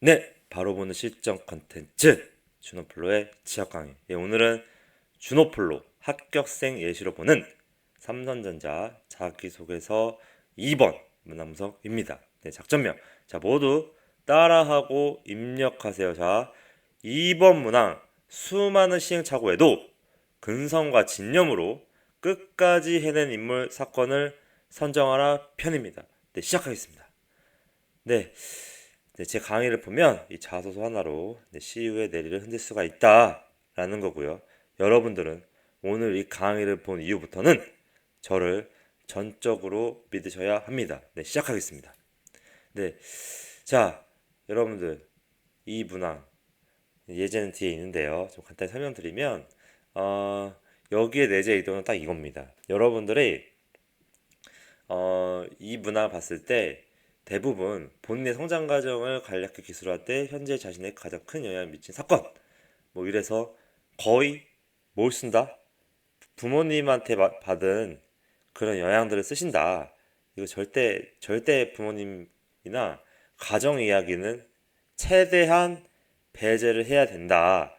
네, 바로 보는 실전 컨텐츠 준호플로의 지학 강의. 예, 오늘은 준호플로 합격생 예시로 보는 삼성전자 자기소개서 2번 문항석입니다. 네, 작전명. 자, 모두 따라하고 입력하세요. 자, 2번 문항 수많은 시행착오에도 근성과 진념으로 끝까지 해낸 인물 사건을 선정하라 편입니다. 네, 시작하겠습니다. 네, 네, 제 강의를 보면 이 자소서 하나로 네, CU의 내리를 흔들 수가 있다라는 거고요. 여러분들은 오늘 이 강의를 본 이후부터는 저를 전적으로 믿으셔야 합니다. 네, 시작하겠습니다. 네, 자, 여러분들 이 문항 예제는 뒤에 있는데요. 좀 간단히 설명드리면 어, 여기에 내재 의도는 딱 이겁니다. 여러분들이 어, 이 문항 봤을 때 대부분 본인의 성장 과정을 간략히 기술할 때 현재 자신의 가장 큰 영향을 미친 사건. 뭐 이래서 거의 뭘 쓴다? 부모님한테 바- 받은 그런 영향들을 쓰신다. 이거 절대 절대 부모님이나 가정 이야기는 최대한 배제를 해야 된다.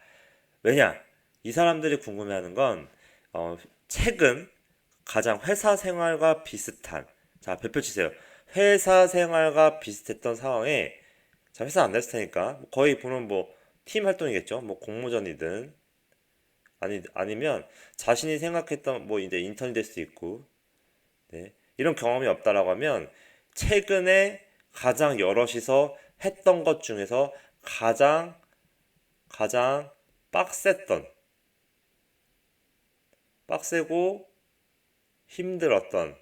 왜냐? 이 사람들이 궁금해하는 건 어, 최근 가장 회사 생활과 비슷한 자 별표 치세요 회사 생활과 비슷했던 상황에 자 회사 안 됐을 테니까. 거의 보는 뭐 팀 활동이겠죠? 뭐 공모전이든. 아니 아니면 자신이 생각했던 뭐 이제 인턴이 될 수도 있고. 네. 이런 경험이 없다라고 하면 최근에 가장 여럿이서 했던 것 중에서 가장 가장 빡셌던 빡세고 힘들었던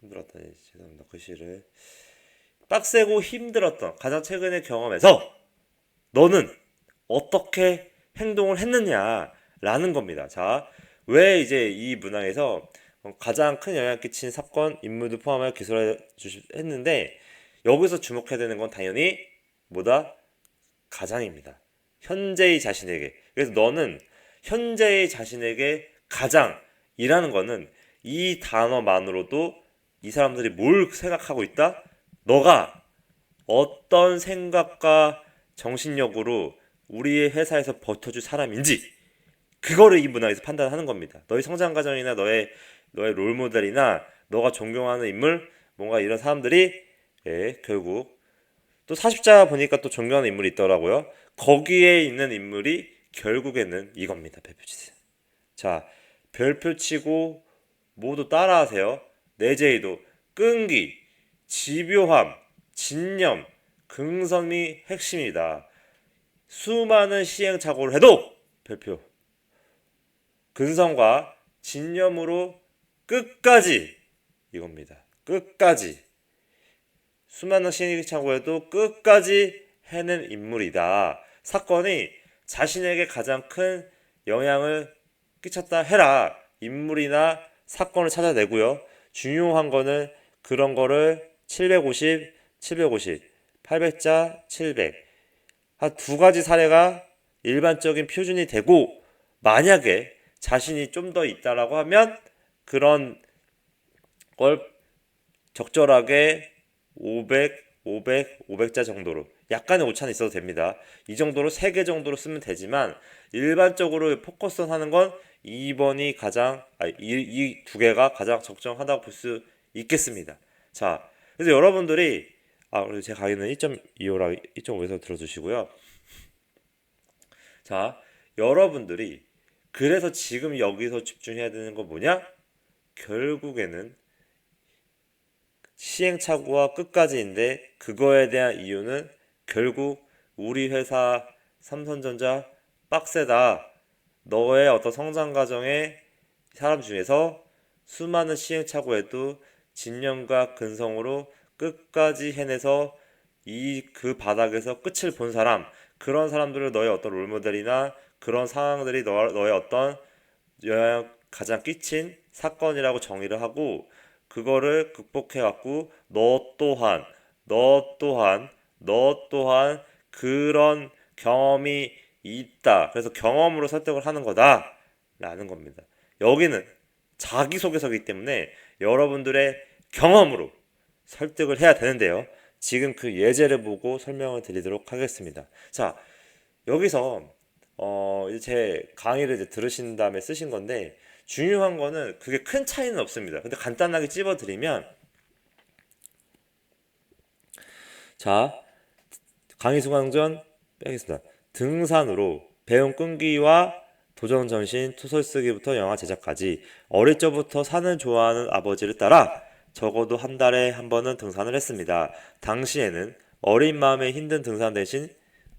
힘들었던 예, 죄송합니다 글씨를 빡세고 힘들었던 가장 최근의 경험에서 너는 어떻게 행동을 했느냐라는 겁니다. 자, 왜 이제 이 문항에서 가장 큰 영향을 끼친 사건, 인물도 포함하여 기술해 주시 했는데 여기서 주목해야 되는 건 당연히 뭐다? 가장입니다. 현재의 자신에게. 그래서 너는 현재의 자신에게 가장이라는 거는 이 단어만으로도 이 사람들이 뭘 생각하고 있다? 너가 어떤 생각과 정신력으로 우리의 회사에서 버텨줄 사람인지 그거를 이 문화에서 판단하는 겁니다. 너의 성장 과정이나 너의 너의 롤 모델이나 너가 존경하는 인물 뭔가 이런 사람들이 예, 결국 또 40자 보니까 또 존경하는 인물이 있더라고요. 거기에 있는 인물이 결국에는 이겁니다. 별표 치세요. 자, 별표 치고 모두 따라하세요. 내재의도 끈기, 집요함, 진념, 긍성이 핵심이다. 수많은 시행착오를 해도 별표 근성과 진념으로 끝까지 이겁니다. 끝까지 수많은 시행착오에도 끝까지 해낸 인물이다. 사건이 자신에게 가장 큰 영향을 끼쳤다 해라. 인물이나 사건을 찾아내고요. 중요한 거는 그런 거를 750, 750, 800자, 700. 한 두 가지 사례가 일반적인 표준이 되고 만약에 자신이 좀 더 있다라고 하면 그런 걸 적절하게 500, 500, 500자 정도로 약간의 오차는 있어도 됩니다. 이 정도로 3개 정도로 쓰면 되지만 일반적으로 포커스 하는 건 2번이 가장 이두 개가 가장 적정하다고 볼 수 있겠습니다. 자, 그래서 여러분들이 아, 그리고 제 강의는 1.25라 1.5에서 들어주시고요. 자, 여러분들이 그래서 지금 여기서 집중해야 되는 건 뭐냐? 결국에는 시행착오와 끝까지인데 그거에 대한 이유는 결국 우리 회사 삼성전자 빡세다. 너의 어떤 성장 과정에 사람 중에서 수많은 시행착오에도 진념과 근성으로 끝까지 해내서 이 그 바닥에서 끝을 본 사람 그런 사람들을 너의 어떤 롤모델이나 그런 상황들이 너, 너의 어떤 영향 가장 끼친 사건이라고 정의를 하고 그거를 극복해 갖고 너 또한 너 또한 너 또한 그런 경험이 있다. 그래서 경험으로 설득을 하는 거다라는 겁니다. 여기는 자기소개서이기 때문에 여러분들의 경험으로 설득을 해야 되는데요. 지금 그 예제를 보고 설명을 드리도록 하겠습니다. 자, 여기서 어, 제 강의를 이제 들으신 다음에 쓰신 건데 중요한 거는 그게 큰 차이는 없습니다. 근데 간단하게 찝어 드리면 자, 강의 수강전 빼겠습니다. 등산으로 배움 끈기와 도전 전신 소설 쓰기부터 영화 제작까지 어릴 적부터 산을 좋아하는 아버지를 따라 적어도 한 달에 한 번은 등산을 했습니다. 당시에는 어린 마음에 힘든 등산 대신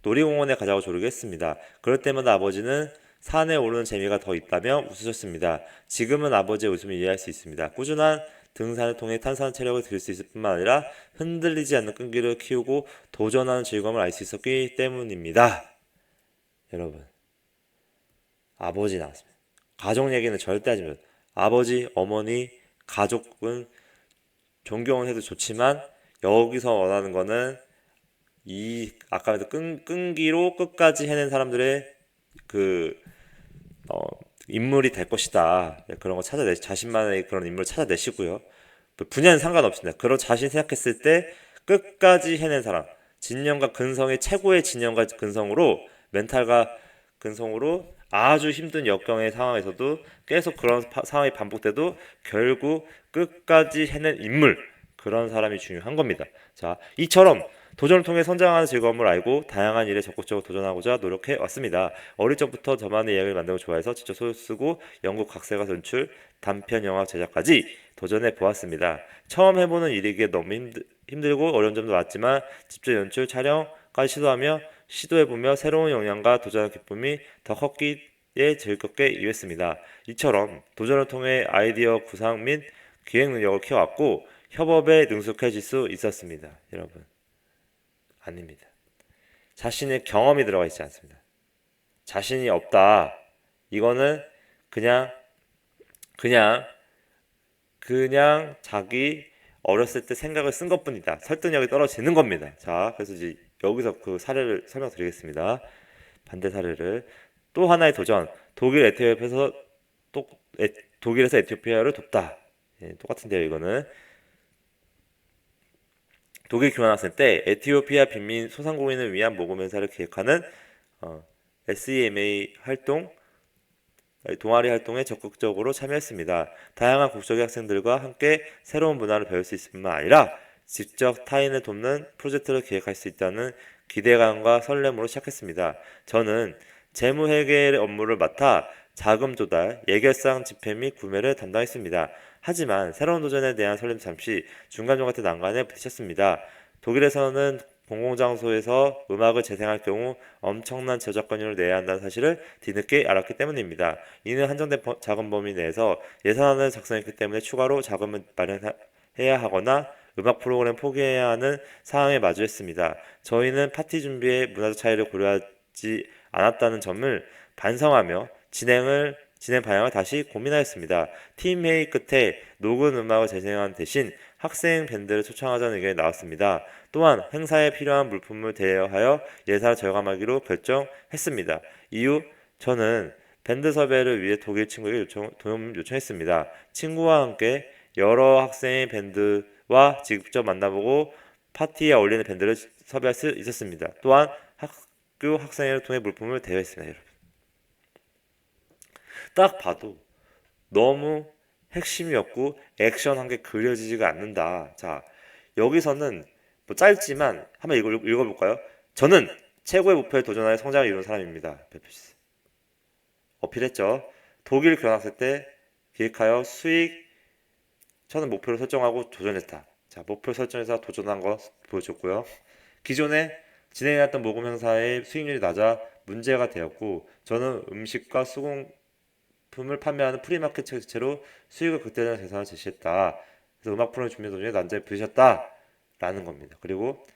놀이공원에 가자고 조르겠습니다. 그럴 때마다 아버지는 산에 오르는 재미가 더 있다며 웃으셨습니다. 지금은 아버지의 웃음을 이해할 수 있습니다. 꾸준한 등산을 통해 탄산 체력을 들일 수 있을 뿐만 아니라 흔들리지 않는 끈기를 키우고 도전하는 즐거움을 알 수 있었기 때문입니다. 여러분, 아버지 나왔습니다. 가족 얘기는 절대 하지 마세요. 아버지, 어머니, 가족은 존경은 해도 좋지만 여기서 원하는 거는 이 아까 끈, 끈기로 끝까지 해낸 사람들의 그 어, 인물이 될 것이다. 그런 거 찾아내 자신만의 그런 인물을 찾아내시고요. 그 분야는 상관없습니다. 그런 자신 생각했을 때 끝까지 해낸 사람, 진영과 근성의 최고의 진영과 근성으로 멘탈과 근성으로 아주 힘든 역경의 상황에서도 계속 그런 파- 상황이 반복돼도 결국 끝까지 해낸 인물 그런 사람이 중요한 겁니다. 자, 이처럼 도전을 통해 성장하는 즐거움을 알고 다양한 일에 적극적으로 도전하고자 노력해 왔습니다. 어릴 적부터 저만의 이야기를 만들고 좋아해서 직접 소설 쓰고 영국 각색과 연출, 단편 영화 제작까지 도전해 보았습니다. 처음 해보는 일이기에 너무 힘들, 힘들고 어려운 점도 많지만 직접 연출, 촬영까지 시도하며 시도해보며 새로운 영향과 도전의 기쁨이 더 컸기에 즐겁게 이겼습니다. 이처럼 도전을 통해 아이디어 구상 및 기획 능력을 키워왔고 협업에 능숙해질 수 있었습니다. 여러분. 아닙니다. 자신의 경험이 들어가 있지 않습니다. 자신이 없다. 이거는 그냥 그냥 그냥 자기 어렸을 때 생각을 쓴 것뿐이다. 설득력이 떨어지는 겁니다. 자, 그래서 이제 여기서 그 사례를 설명드리겠습니다. 반대 사례를 또 하나의 도전. 독일 에티오피아에서 또 에- 독일에서 에티오피아를 돕다. 예, 똑같은데요, 이거는. 독일 교환학생 때 에티오피아 빈민 소상공인을 위한 모금 행사를 기획하는 어, SEMA 활동 동아리 활동에 적극적으로 참여했습니다. 다양한 국적의 학생들과 함께 새로운 문화를 배울 수 있을 뿐만 아니라 직접 타인을 돕는 프로젝트를 기획할 수 있다는 기대감과 설렘으로 시작했습니다. 저는 재무회계 업무를 맡아 자금 조달, 예결상 집행 및 구매를 담당했습니다. 하지만 새로운 도전에 대한 설렘 잠시 중간중간 난관에 부딪혔습니다. 독일에서는 공공장소에서 음악을 재생할 경우 엄청난 저작권료를 내야 한다는 사실을 뒤늦게 알았기 때문입니다. 이는 한정된 버- 자금 범위 내에서 예산안을 작성했기 때문에 추가로 자금을 마련해야 하거나 음악 프로그램 포기해야 하는 상황에 마주했습니다. 저희는 파티 준비에 문화적 차이를 고려하지 않았다는 점을 반성하며 진행을 진행 방향을 다시 고민하였습니다. 팀 회의 끝에 녹은 음악을 재생한 대신 학생 밴드를 초청하자는 의견이 나왔습니다. 또한 행사에 필요한 물품을 대여하여 예산을 절감하기로 결정했습니다. 이후 저는 밴드 섭외를 위해 독일 친구에게 요청, 도움 요청했습니다. 친구와 함께 여러 학생의 밴드 와 직접 만나보고 파티에 어울리는 밴드를 섭외할 수 있었습니다. 또한 학교 학생회를 통해 물품을 대여했습니다. 여러분. 딱 봐도 너무 핵심이었고 액션 한 게 그려지지가 않는다. 자, 여기서는 뭐 짧지만 한번 읽어, 읽어볼까요? 저는 최고의 목표에 도전하여 성장을 이룬 사람입니다. 베프시스. 어필했죠. 독일 교환학생 때 기획하여 수익 저는 목표를 설정하고 도전했다. 자, 목표 설정해서 도전한 거 보여줬고요. 기존에 진행해왔던 모금 행사의 수익률이 낮아 문제가 되었고 저는 음식과 수공품을 판매하는 프리마켓 체제로 수익을 극대화하는 대상을 제시했다. 그래서 음악 프로그램 준비 도중에 난제를 부딪혔다. 라는 겁니다. 그리고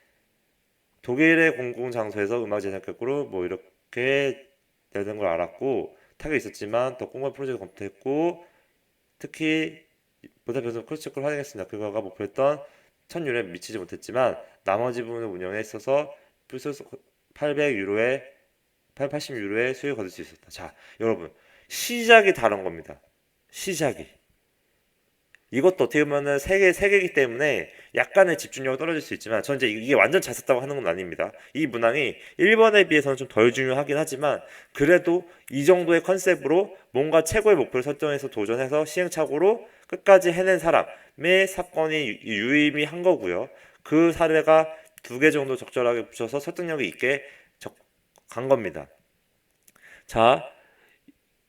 독일의 공공장소에서 음악 제작 객으로 뭐 이렇게 되는 걸 알았고 타격이 있었지만 더 공간 프로젝트 검토했고 특히 보다 변수 크로스체크를 확인했습니다. 그거가 목표했던 1000유로에 미치지 못했지만 나머지 부분을 운영에 있어서 플러스 800유로에 880유로의 수익을 거둘 수 있었다. 자, 여러분 시작이 다른 겁니다. 시작이 이것도 어떻게 보면은 세계 세계이기 때문에 약간의 집중력이 떨어질 수 있지만 전 이제 이게 완전 잘 썼다고 하는 건 아닙니다. 이 문항이 1번에 비해서는 좀 덜 중요하긴 하지만 그래도 이 정도의 컨셉으로 뭔가 최고의 목표를 설정해서 도전해서 시행착오로 끝까지 해낸 사람의 사건이 유- 유의미한 거고요. 그 사례가 두 개 정도 적절하게 붙여서 설득력이 있게 적- 간 겁니다. 자,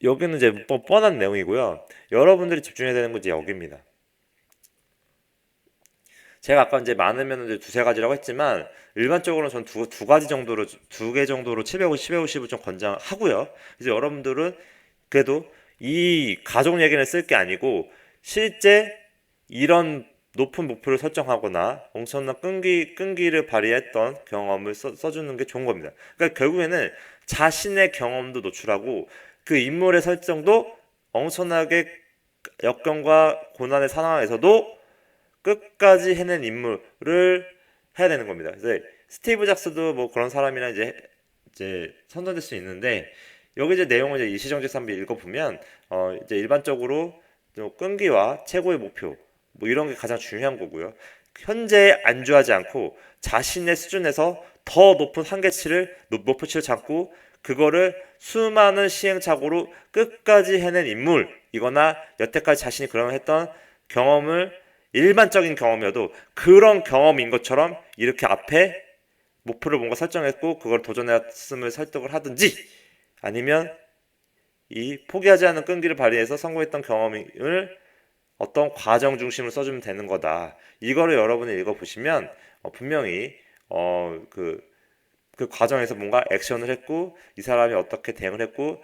여기는 이제 뻔- 뻔한 내용이고요. 여러분들이 집중해야 되는 건 이제 여기입니다. 제가 아까 이제 많으면 이제 두세 가지라고 했지만 일반적으로는 전두 두 가지 정도로 두 개 정도로 750, 750을 좀 권장하고요. 그래서 여러분들은 그래도 이 가족 얘기는 쓸 게 아니고 실제 이런 높은 목표를 설정하거나 엄청난 끈기 끈기를 발휘했던 경험을 써, 써주는 게 좋은 겁니다. 그러니까 결국에는 자신의 경험도 노출하고 그 인물의 설정도 엄청나게 역경과 고난의 상황에서도 끝까지 해낸 인물을 해야 되는 겁니다. 스티브 잡스도 뭐 그런 사람이라 이제 이제 선정될 수 있는데 여기 이제 내용을 이제 이시정지 산비 읽어보면 어 이제 일반적으로 좀 끈기와 최고의 목표 뭐 이런 게 가장 중요한 거고요. 현재에 안주하지 않고 자신의 수준에서 더 높은 한계치를 높- 목표치를 잡고 그거를 수많은 시행착오로 끝까지 해낸 인물이거나 여태까지 자신이 그런 했던 경험을 일반적인 경험이어도 그런 경험인 것처럼 이렇게 앞에 목표를 뭔가 설정했고 그걸 도전했음을 설득을 하든지 아니면 이 포기하지 않는 끈기를 발휘해서 성공했던 경험을 어떤 과정 중심으로 써주면 되는 거다. 이거를 여러분이 읽어보시면 어, 분명히 어, 그, 그 과정에서 뭔가 액션을 했고 이 사람이 어떻게 대응을 했고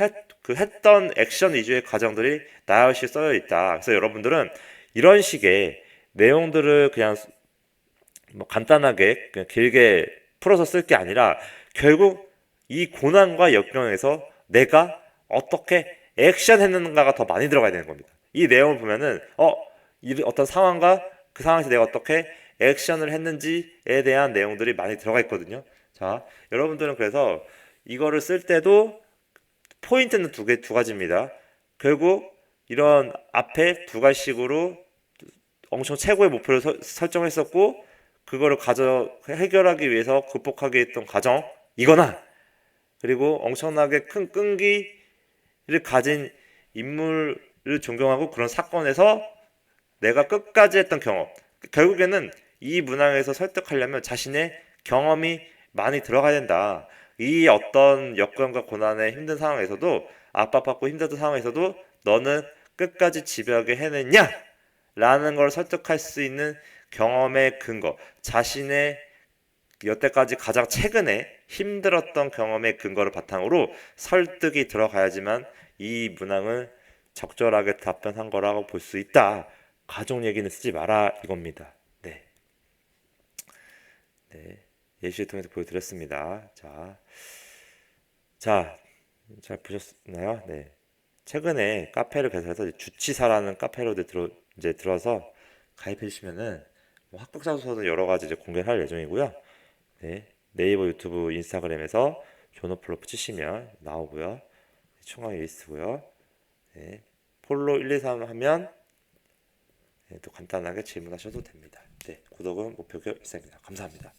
했, 그 했던 액션 위주의 과정들이 나열시 써져 있다. 그래서 여러분들은 이런 식의 내용들을 그냥 뭐 간단하게 그냥 길게 풀어서 쓸 게 아니라 결국 이 고난과 역경에서 내가 어떻게 액션했는가가 더 많이 들어가야 되는 겁니다. 이 내용을 보면은 어, 이 어떤 상황과 그 상황에서 내가 어떻게 액션을 했는지에 대한 내용들이 많이 들어가 있거든요. 자, 여러분들은 그래서 이거를 쓸 때도 포인트는 두 개, 두 가지입니다. 결국 이런 앞에 두 가지식으로 엄청 최고의 목표를 설- 설정했었고 그거를 가져 해결하기 위해서 극복하게 했던 과정 이거나 그리고 엄청나게 큰 끈기 를 가진 인물을 존경하고 그런 사건에서 내가 끝까지 했던 경험 결국에는 이 문항에서 설득하려면 자신의 경험이 많이 들어가야 된다. 이 어떤 역경과 고난의 힘든 상황에서도 압박받고 힘들던 상황에서도 너는 끝까지 집요하게 해냈냐? 라는 걸 설득할 수 있는 경험의 근거, 자신의 여태까지 가장 최근에 힘들었던 경험의 근거를 바탕으로 설득이 들어가야지만 이 문항은 적절하게 답변한 거라고 볼 수 있다. 가족 얘기는 쓰지 마라 이겁니다. 네. 네. 예시를 통해서 보여드렸습니다. 자, 자, 잘 보셨나요? 네. 최근에 카페를 개설해서 주치사라는 카페로 들어 이제 들어서 가입해 주시면은 뭐 수서는 여러 가지 이제 공개를 할 예정이고요. 네. 네이버, 유튜브, 인스타그램에서 존오플로프 치시면 나오고요. 리스트고요. 네. 폴로 1, 2, 3 하면 네, 또 간단하게 질문하셔도 됩니다. 네. 구독은 목표교 일사입니다. 감사합니다.